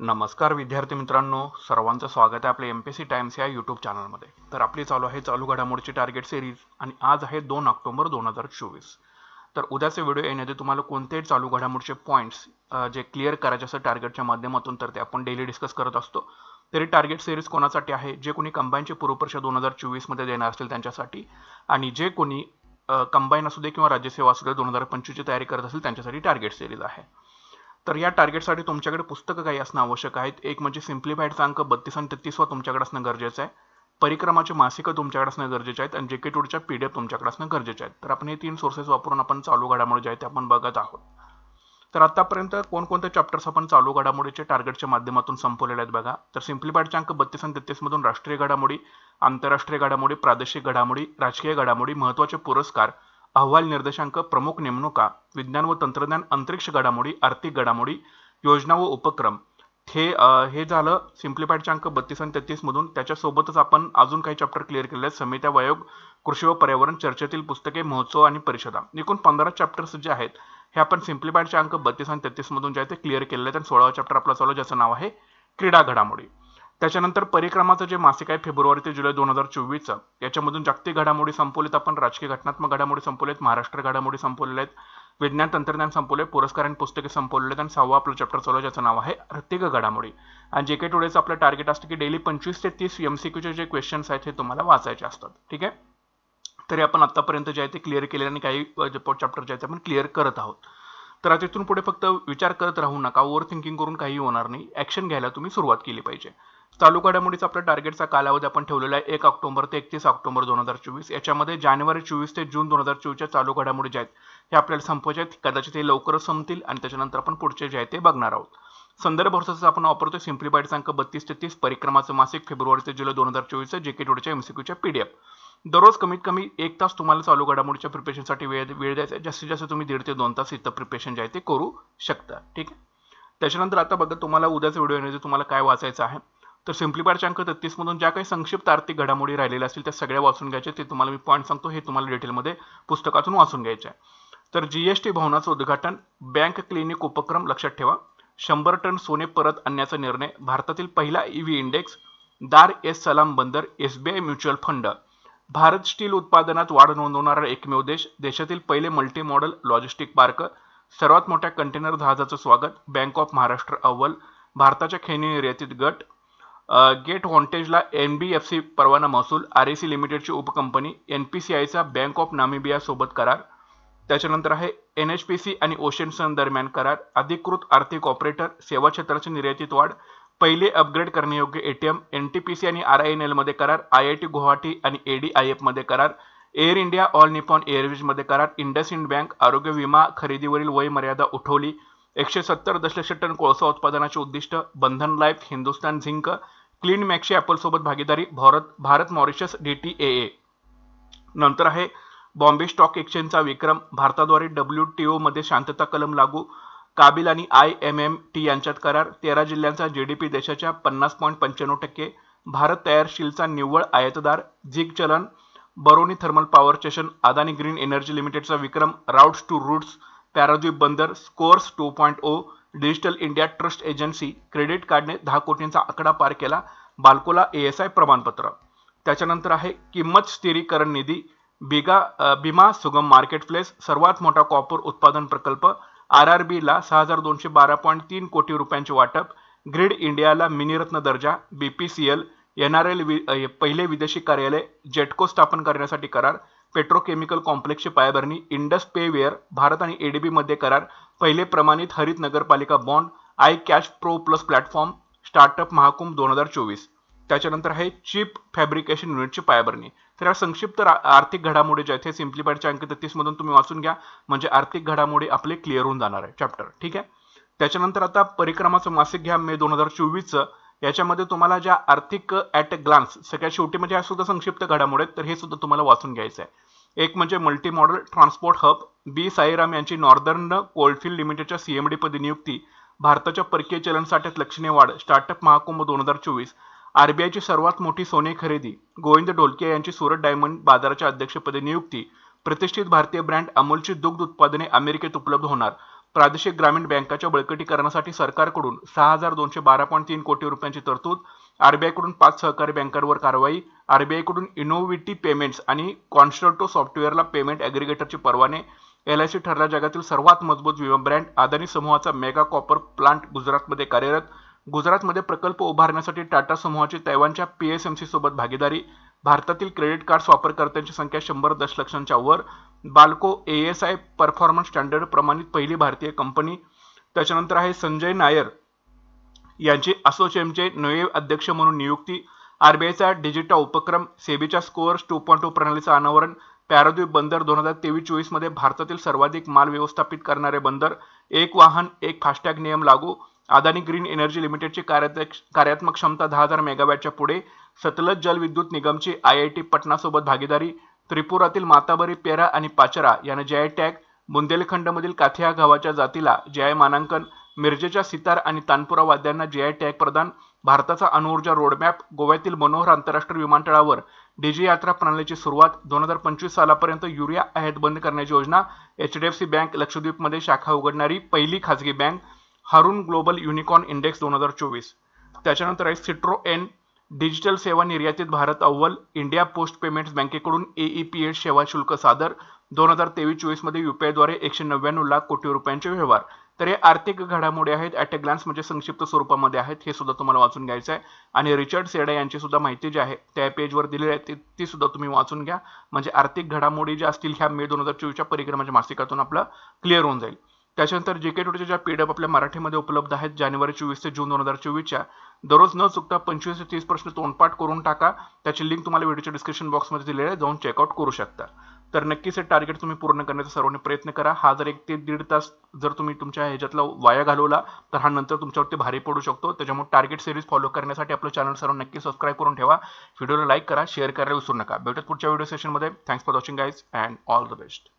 नमस्कार विद्यार्थी मित्रांनो सर्वांचं स्वागत आहे आपल्या एम पी सी टाइम्स या यूट्यूब चॅनलमध्ये तर आपली चालू आहे चालू घडामोडची टार्गेट सिरीज आणि आज आहे दोन ऑक्टोबर दोन हजार चोवीस. तर उद्याचे व्हिडिओ येण्याआधी तुम्हाला कोणतेही चालू घडामोडचे पॉईंट्स जे क्लिअर करायचे असं टार्गेटच्या माध्यमातून तर ते आपण डेली डिस्कस करत असतो. तरी टार्गेट सिरीज कोणासाठी आहे जे कोणी कंबाईनचे पूर्वपरीक्षा दोन हजार चोवीसमध्ये देणार असतील त्यांच्यासाठी आणि जे कोणी कंबाईन असू दे किंवा राज्यसेवा असू दे दोन हजार पंचवीसची तयारी करत असेल त्यांच्यासाठी टार्गेट सिरीज आहे. तर या टार्गेटसाठी तुमच्याकडे पुस्तकं काही असणं आवश्यक आहेत. एक म्हणजे सिम्प्लिफाईडचा अंक बत्तीस आणि तेहतीसवा तुमच्याकडे असणं गरजेचं आहे. परिक्रमाचे मासिकं तुमच्याकडे असणं गरजेचे आहेत आणि जे के टूडच्या पी डी एफ तुमच्याकडे असणं गरजेचे आहेत. तर आपण हे तीन सोर्सेस वापरून आपण चालू घडामोडी जे आहेत ते आपण बघत आहोत. तर आतापर्यंत कोणकोणते चॅप्टर्स आपण चालू घडामोडीचे टार्गेटच्या माध्यमातून संपवलेले आहेत बघा. तर सिम्प्लिफाईडचे अंक बत्तीस आणि तेहतीसमधून राष्ट्रीय घडामोडी आंतरराष्ट्रीय घडामोडी प्रादेशिक घडामोडी राजकीय घडामोडी महत्त्वाचे पुरस्कार अहवाल निर्देशांक प्रमुख नेमणुका विज्ञान व तंत्रज्ञान अंतरिक्ष घडामोडी आर्थिक घडामोडी योजना व उपक्रम. हे हे झालं सिम्प्लिफाईडचे अंक बत्तीस आणि तेहतीस मधून. त्याच्यासोबतच आपण अजून काही चॅप्टर क्लिअर केले आहेत. समित्या वयोग कृषी व पर्यावरण चर्चेतील पुस्तके महोत्सव आणि परिषदा. एकूण पंधरा चॅप्टर्स जे आहेत हे आपण सिम्प्लिफाईडचे अंक बत्तीस आणि तेहतीस मधून जे आहे ते क्लिअर केलेले आहेत आणि सोळावा चॅप्टर आपला चालू ज्याचं नाव आहे क्रीडा घडामोडी. त्याच्यानंतर परिक्रमाचं जे मासिक आहे फेब्रुवारी ते जुलै दोन हजार चोवीसचं याच्यामधून जागतिक घडामोडी संपवलीत आपण राजकीय घटनात्मक घडामोडी संपवलेत महाराष्ट्र घडामोडी संपवलेल्या आहेत विज्ञान तंत्रज्ञान संपवले पुरस्कार आणि पुस्तके संपवलेले आहेत आणि सहावा आपलं चॅप्टर चालू ज्याचं नाव आहे प्रत्येक घडामोडी. आणि जे काही टुडेचं आपलं टार्गेट असतं की डेली पंचवीस ते तीस एमसीक्यूचे जे क्वेश्चन्स आहेत हे तुम्हाला वाचायचे असतात. ठीक आहे? तरी आपण आतापर्यंत जे आहे ते क्लिअर केले आणि काही चॅप्टर जे आहेत ते आपण क्लिअर करत आहोत. तर आता इथून पुढे फक्त विचार करत राहू नका ओव्हर थिंकिंग करून काही होणार नाही. ऍक्शन घ्यायला तुम्ही सुरुवात केली पाहिजे. चालू घडामोडीचा आपल्या टार्गेटचा कालावधी आपण ठेवलेला आहे. एक ऑक्टोबर ते एकतीस ऑक्टोबर दोन हजार चोवीस. याच्यामध्ये जानेवारी चोवीस ते जून दोन हजार चोवीसच्या चालू घडामोडी ज्या आहेत हे आपल्याला संपवायचे आहेत. कदाचित हे लवकरच संपतील आणि त्याच्यानंतर आपण पुढचे जे आहे ते बघणार आहोत. संदर्भ वर्षाचा आपण वापरतो सिम्प्लिफाईडचा अंक बत्तीस ते तीस परिक्रमाचं मासिक फेब्रुवारी ते जुलै दोन हजार चोवीसचं जे के टोडच्या एमसीक्यूच्या पीडीएफ दररोज कमीत कमी एक तास तुम्हाला चालू घडामोडीच्या प्रिपरेशनसाठी वेळ वेळ द्यायचा आहे. जास्तीत जास्त तुम्ही दीड ते दोन तास इथं प्रिपरेशन जे आहे ते करू शकता. ठीक आहे? त्याच्यानंतर आता बघा तुम्हाला उद्याचा व्हिडिओ येण्याचे तुम्हाला काय वाचायचं आहे? तर सिम्प्लिफायडच्या अंक तेहतीस मधून ज्या काही संक्षिप्त आर्थिक घडामोडी राहिलेल्या असतील त्या सगळ्या वाचून घ्यायचे ते तुम्हाला मी पॉईंट सांगतो हे तुम्हाला डिटेलमध्ये पुस्तकातून वाचून घ्यायचे आहे. तर जीएसटी भवनाचं उद्घाटन बँक क्लिनिक उपक्रम लक्षात ठेवा. शंभर टन सोने परत आणण्याचा निर्णय भारतातील पहिला EV index Dar es Salaam बंदर SBI mutual fund. Bharat steel उत्पादनात वाढ नोंदवणारा एकमेव देश देशातील पहिले मल्टी मॉडेल लॉजिस्टिक पार्क सर्वात मोठ्या कंटेनर जहाजाचं स्वागत बँक ऑफ महाराष्ट्र अव्वल. भारताच्या खेळणी निर्यातीत गट गेट वॉन्टेजला एन बी एफ सी परवाना महसूल आर ए सी लिमिटेडची उपकंपनी एन पी सी आयचा बँक ऑफ नामिबिया सोबत करार त्याच्यानंतर आहे एन एच पी सी आणि ओशन सन दरम्यान करार अधिकृत आर्थिक ऑपरेटर सेवा क्षेत्राची निर्यातीत वाढ पहिले अपग्रेड करण्यायोग्य A T M N T P C आणि आर आय एन एलमध्ये करार आय आय टी गुवाहाटी आणि ए डी आय एफमध्ये करार एअर इंडिया ऑल निपॉन एअरवेजमध्ये करार इंडसइंड बँक आरोग्य विमा खरेदीवरील वय मर्यादा उठवली एकशे सत्तर दशलक्ष टन कोळसा उत्पादनाचे उद्दिष्ट Bandhan life Hindustan zinc clean मॅक्सची ॲपलसोबत भागीदारी Bharat Bharat Mauritius D T A A. नंतर आहे बॉम्बे स्टॉक एक्सचेंजचा विक्रम. भारताद्वारे डब्ल्यू टी ओमध्ये शांतता कलम लागू. काबिल आणि आय एम एम टी यांच्यात करार. तेरा जिल्ह्यांचा जी डी पी देशाच्या पन्नास पॉईंट पंच्याण्णव टक्के. भारत तयार शिलचा निव्वळ आयतदार. झिग चलन Barauni thermal power station Adani green energy लिमिटेडचा विक्रम. राऊट्स टू रूट्स पॅराद्वीप बंदर scores two point O. Digital India trust agency credit कार्डने दहा कोटींचा आकडा पार केला. बालकोला ए एस आय प्रमाणपत्र. त्याच्यानंतर आहे किंमत स्थिरीकरण निधी बिगा बिमा सुगम मार्केट प्लेस सर्वात मोठा कॉपर उत्पादन प्रकल्प आर आर बीला सहा हजार दोनशे बारा पॉईंट तीन कोटी रुपयांचे वाटप ग्रीड इंडियाला मिनीरत्न दर्जा B P C L N R L पहिले विदेशी कार्यालय जेटको स्थापन करण्यासाठी करार पेट्रोकेमिकल कॉम्प्लेक्सची पायाभरणी इंडस पेवेअर भारत आणि एडीबीमध्ये करार पहिले प्रमाणित हरित नगरपालिका bond I cash pro plus platform startup Mahakumbh दोन हजार चोवीस. त्याच्यानंतर आहे चिप फॅब्रिकेशन युनिटची पायाभरणी. तर या संक्षिप्त आर्थिक घडामोडी ज्या आहेत हे सिम्प्लिफाईडच्या अंक तेहतीस मधून तुम्ही वाचून घ्या. म्हणजे आर्थिक घडामोडी आपले क्लिअर होऊन जाणार आहे. चॅप्टर ठीक आहे? त्याच्यानंतर आता परिक्रमाचं मासिक घ्या मे दोन हजार चोवीसचं. याच्यामध्ये तुम्हाला ज्या आर्थिक ॲट अ ग्लान्स सगळ्यात शेवटी म्हणजे ह्या सुद्धा संक्षिप्त घडामोडी आहेत तर हे सुद्धा तुम्हाला वाचून घ्यायचं आहे. एक म्हणजे multi modal transport hub B Sairam यांची नॉर्दर्न कोल्डफिल्ड लिमिटेडच्या सीएमडी पदी नियुक्ती भारताच्या परकीय चलन साठ्यात लक्षणीय वाढ स्टार्टअप महाकुंभ दोन हजार चोवीस आरबीआयची सर्वात मोठी सोने खरेदी गोविंद ढोलकिया यांची सुरत डायमंड बाजाराच्या अध्यक्षपदी नियुक्ती प्रतिष्ठित भारतीय ब्रँड अमूलची दुग्ध उत्पादने अमेरिकेत उपलब्ध होणार प्रादेशिक ग्रामीण बँकाच्या बळकटीकरणासाठी सरकारकडून सहा हजार दोनशे बारा पॉईंट तीन कोटी रुपयांची तरतूद आरबीआयकडून पाच सहकारी बँकांवर कारवाई आरबीआयकडून इनोव्हिटी पेमेंट्स आणि कॉन्स्टर्टो सॉफ्टवेअरला पेमेंट ॲग्रिगेटरचे परवाने एल आय सी ठरला जगातील सर्वात मजबूत विमा ब्रँड अदानी समूहाचा मेगा कॉपर प्लांट गुजरातमध्ये कार्यरत. गुजरातमध्ये प्रकल्प उभारण्यासाठी टाटा समूहाची तैवानच्या पीएसएमसी सोबत भागीदारी. भारतातील क्रेडिट कार्ड्स वापरकर्त्यांची संख्या शंभर दशलक्षांच्या वर. BALCO S I performance standard प्रमाणित पहिली भारतीय कंपनी त्याच्यानंतर आहे संजय नायर यांची असोचेमचे नवे अध्यक्ष म्हणून नियुक्ती आरबीआयचा डिजिटल उपक्रम सेबीच्या स्कोअर्स टू पॉईंट टू प्रणालीचं अनावरण पॅराद्वीप बंदर दोन हजार तेवीस चोवीसमध्ये भारतातील सर्वाधिक माल व्यवस्थापित करणारे बंदर एक वाहन एक फास्टॅग नियम लागू अदानी ग्रीन एनर्जी लिमिटेडची कार्यात्मक क्षमता दहा हजार मेगावॅटच्या पुढे सतलज जल विद्युत निगमची आय आय टी पटनासोबत भागीदारी त्रिपुरातील माताबरी पेरा आणि पाचरा यानं जय आय टॅग बुंदेलखंडमधील काथिया गावाच्या जातीला जय आय मानांकन मिरजेच्या सितार आणि तानपुरा वाद्यांना जे आय टॅग प्रदान भारताचा अणुऊर्जा रोडमॅप गोव्यातील मनोहर आंतरराष्ट्रीय विमानतळावर डीजी यात्रा प्रणालीची सुरुवात दोन हजार पंचवीस सालापर्यंत युरिया आयात बंद करण्याची योजना H D F C bank लक्षद्वीपमध्ये शाखा उघडणारी पहिली खासगी bank Hurun global unicorn index दोन हजार चोवीस. त्याच्यानंतर आहे सिट्रो एन डिजिटल सेवा निर्यातीत भारत अव्वल इंडिया पोस्ट पेमेंट्स बँकेकडून एईपीएस सेवा शुल्क सादर दोन हजार तेवीस चोवीसमध्ये युपीआयद्वारे एकशे नव्याण्णव लाख कोटी रुपयांचे व्यवहार. तर हे आर्थिक घडामोडी आहेत. ॲट अ ग्लान्स म्हणजे संक्षिप्त स्वरूपामध्ये आहेत. हे सुद्धा तुम्हाला वाचून घ्यायचं आहे. आणि रिचर्ड सेडा यांची सुद्धा माहिती जी आहे त्या पेजवर दिलेली आहे. ती ती सुद्धा तुम्ही वाचून घ्या. म्हणजे आर्थिक घडामोडी ज्या असतील ह्या मे दोन हजार चोवीसच्या परिक्रमाच्या मासिकातून आपलं क्लिअर होऊन जाईल. त्याच्यानंतर जे के टोटीच्या ज्या पीडीएफ आपल्या मराठीमध्ये उपलब्ध आहेत जानेवारी चोवीस ते जून दोन हजार चोवीसच्या दररोज न चुकता पंचवीस ते तीस प्रश्न तोंडपाठ करून टाका. त्याची लिंक तुम्हाला व्हिडिओच्या डिस्क्रिप्शन बॉक्समध्ये दिलेली आहे. जाऊन चेकआउट करू शकता. तर नक्कीच हे टार्गेट तुम्ही पूर्ण करण्याचा सर्वांनी प्रयत्न करा. हा जर एक ते दीड तास जर तुम्ही तुमच्या ह्याच्यातला वाया घालवला तर हा नंतर तुमच्यावरती भारी पडू शकतो. त्याच्यामुळे टार्गेट सिरीज फॉलो करण्यासाठी आपलं चॅनल सर्व नक्की सबस्क्राईब करून ठेवा. व्हिडिओला लाईक करा शेअर करायला विसरू नका. भेटत पुढच्या व्हिडिओ सेशनमध्ये thanks for watching guys and all the best